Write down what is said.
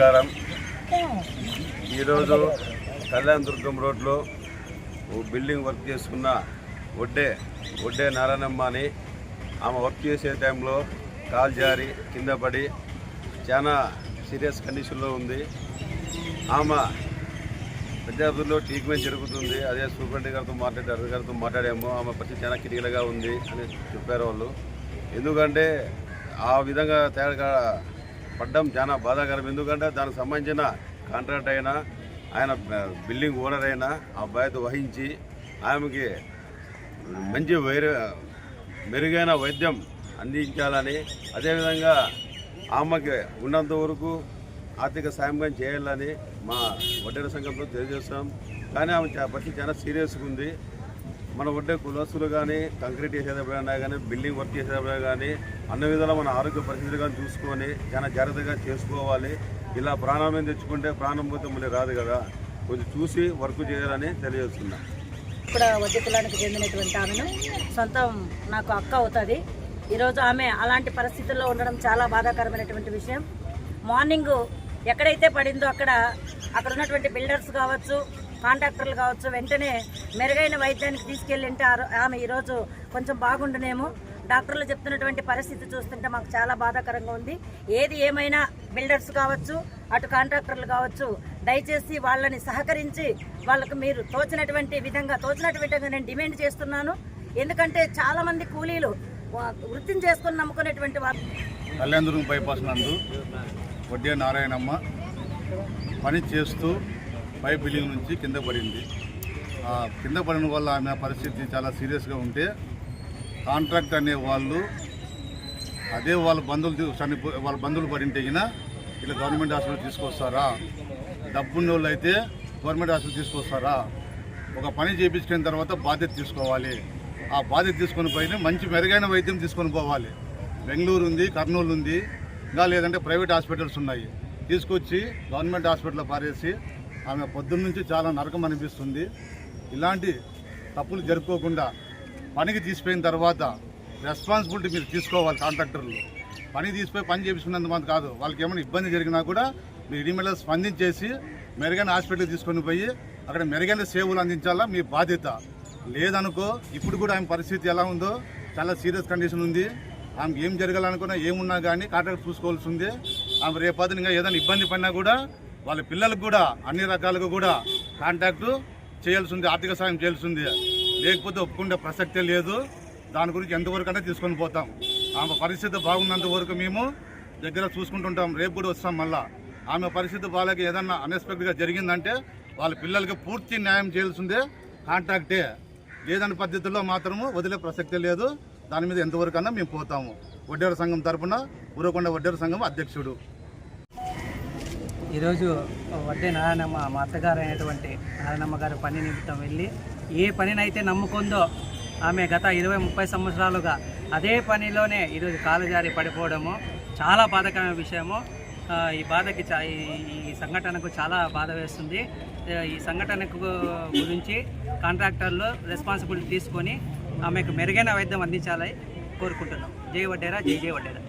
నమస్కారం. ఈరోజు కళ్యాణ్ దుర్గం రోడ్లో ఓ బిల్డింగ్ వర్క్ చేసుకున్న ఒడ్డే ఒడ్డే నారాయణమ్మ అని ఆమె వర్క్ చేసే టైంలో కాల్ జారి కింద పడి చాలా సీరియస్ కండిషన్లో ఉంది. ఆమె విద్యార్థుల్లో ట్రీట్మెంట్ జరుగుతుంది. అదే సూపరింటెండెంట్ గారితో మాట్లాడి అధికారి గారితో మాట్లాడాము. ఆమె పరిస్థితి చాలా క్రిటికల్గా ఉంది అని చెప్పారు వాళ్ళు. ఎందుకంటే ఆ విధంగా తేడా పడ్డం చాలా బాధాకరం. ఎందుకంటే దానికి సంబంధించిన కాంట్రాక్ట్ అయినా ఆయన బిల్డింగ్ ఓనర్ అయినా ఆ బాధ్యత వహించి ఆమెకి మంచి వైర మెరుగైన వైద్యం అందించాలని అదేవిధంగా ఆమెకి ఉన్నంత వరకు ఆర్థిక సాయం చేయాలని మా వడ్డీల సంఘంతో తెలియజేస్తాం కానీ ఆమె పరిస్థితి చాలా సీరియస్గా ఉంది. మన ఉండే కులస్తులు కానీ కంక్రీట్ చేసేటప్పుడైనా కానీ బిల్డింగ్ వర్క్ చేసేటప్పుడైనా కానీ అన్ని విధాలు మన ఆరోగ్య పరిస్థితులు కానీ చూసుకొని చాలా జాగ్రత్తగా చేసుకోవాలి. ఇలా ప్రాణం మీద తెచ్చుకుంటే ప్రాణం పోతే మళ్ళీ రాదు కదా. కొంచెం చూసి వర్క్ చేయాలని తెలియజేస్తున్నా. ఇక్కడ వద్యకులానికి చెందినటువంటి ఆమెను సొంతం నాకు అక్క అవుతుంది. ఈరోజు ఆమె అలాంటి పరిస్థితుల్లో ఉండడం చాలా బాధాకరమైనటువంటి విషయం. మార్నింగ్ ఎక్కడైతే పడిందో అక్కడ అక్కడ ఉన్నటువంటి బిల్డర్స్ కావచ్చు కాంట్రాక్టర్లు కావచ్చు వెంటనే మెరుగైన వైద్యానికి తీసుకెళ్ళింటే ఆ ఆమె ఈరోజు కొంచెం బాగుండునేమో. డాక్టర్లు చెప్తున్నటువంటి పరిస్థితి చూస్తుంటే మాకు చాలా బాధాకరంగా ఉంది. ఏది ఏమైనా బిల్డర్స్ కావచ్చు అటు కాంట్రాక్టర్లు కావచ్చు దయచేసి వాళ్ళని సహకరించి వాళ్ళకు మీరు తోచినటువంటి విధంగా తోచినటువంటి విధంగా నేను డిమాండ్ చేస్తున్నాను. ఎందుకంటే చాలామంది కూలీలు వృత్తిని చేసుకొని నమ్ముకునేటువంటి వారు కళ్యాణదుర్గం బైపాస్ నందు వడ్డే నారాయణమ్మ పని చేస్తూ పై బిల్డింగ్ నుంచి కింద పడింది. ఆ కింద పడిన వల్ల ఆమె పరిస్థితి చాలా సీరియస్గా ఉంటే కాంట్రాక్ట్ అనే వాళ్ళు అదే వాళ్ళ బంధువులు చనిపో వాళ్ళ బంధువులు పడింటే ఇలా గవర్నమెంట్ హాస్పిటల్ తీసుకొస్తారా? డబ్బున్న వాళ్ళు అయితే గవర్నమెంట్ హాస్పిటల్ తీసుకొస్తారా? ఒక పని చేయించుకున్న తర్వాత బాధ్యత తీసుకోవాలి. ఆ బాధ్యత తీసుకొని పోయిన మంచి మెరుగైన వైద్యం తీసుకొని పోవాలి. బెంగళూరు ఉంది కర్నూలు ఉంది. ఇంకా లేదంటే ప్రైవేట్ హాస్పిటల్స్ ఉన్నాయి. తీసుకొచ్చి గవర్నమెంట్ హాస్పిటల్లో పారేసి ఆమె పొద్దున్న నుంచి చాలా నరకం అనిపిస్తుంది. ఇలాంటి తప్పులు జరుపుకోకుండా పనికి తీసిపోయిన తర్వాత రెస్పాన్సిబిలిటీ మీరు తీసుకోవాలి కాంట్రాక్టర్లు. పని తీసిపోయి పని చేపించుకున్నంత మంది కాదు. వాళ్ళకి ఏమైనా ఇబ్బంది జరిగినా కూడా మీరు ఇమీడియట్గా స్పందించేసి మెరుగైన హాస్పిటల్కి తీసుకొని పోయి అక్కడ మెరుగైన సేవలు అందించాలా మీ బాధ్యత. లేదనుకో ఇప్పుడు కూడా ఆమె పరిస్థితి ఎలా ఉందో చాలా సీరియస్ కండిషన్ ఉంది. ఆమెకి ఏం జరగాలనుకున్నా ఏమున్నా కానీ కాంట్రాక్ట్ చూసుకోవాల్సి ఉంది. ఆమె రేపొద్దున ఏదైనా ఇబ్బంది పడినా కూడా వాళ్ళ పిల్లలకు కూడా అన్ని రకాలుగా కూడా కాంటాక్టు చేయాల్సింది ఆర్థిక సాయం చేయాల్సింది. లేకపోతే ఒప్పుకునే ప్రసక్తే లేదు. దాని గురించి ఎంతవరకు అంటే తీసుకొని పోతాం. ఆమె పరిస్థితి బాగున్నంత వరకు మేము దగ్గర చూసుకుంటుంటాం. రేపు కూడా వస్తాం మళ్ళా. ఆమె పరిస్థితి వాళ్ళకి ఏదన్నా అన్ఎక్స్పెక్టెడ్గా జరిగిందంటే వాళ్ళ పిల్లలకి పూర్తి న్యాయం చేయాల్సిందే కాంటాక్టే లేదని పద్ధతిలో మాత్రము వదిలే ప్రసక్తే లేదు. దాని మీద ఎంతవరకు అన్నా మేము పోతాము. వడ్డేర సంఘం తరపున ఊరకొండ వడ్డేర సంఘం అధ్యక్షుడు. ఈరోజు వడ్డే నారాయణమ్మ మా అత్తగారు అయినటువంటి నారాయణమ్మ గారు పని నిమిత్తం వెళ్ళి ఏ పనినైతే నమ్ముకుందో ఆమె గత ఇరవై ముప్పై సంవత్సరాలుగా అదే పనిలోనే ఈరోజు కాలు జారి పడిపోవడము చాలా బాధకరమైన విషయము. ఈ బాధకి చా- ఈ- సంఘటనకు చాలా బాధ వేస్తుంది. ఈ సంఘటనకు గురించి కాంట్రాక్టర్లు రెస్పాన్సిబిలిటీ తీసుకొని ఆమెకు మెరుగైన వైద్యం అందించాలని కోరుకుంటున్నాం. జై వడ్డేరా జై జై వడ్డేరా.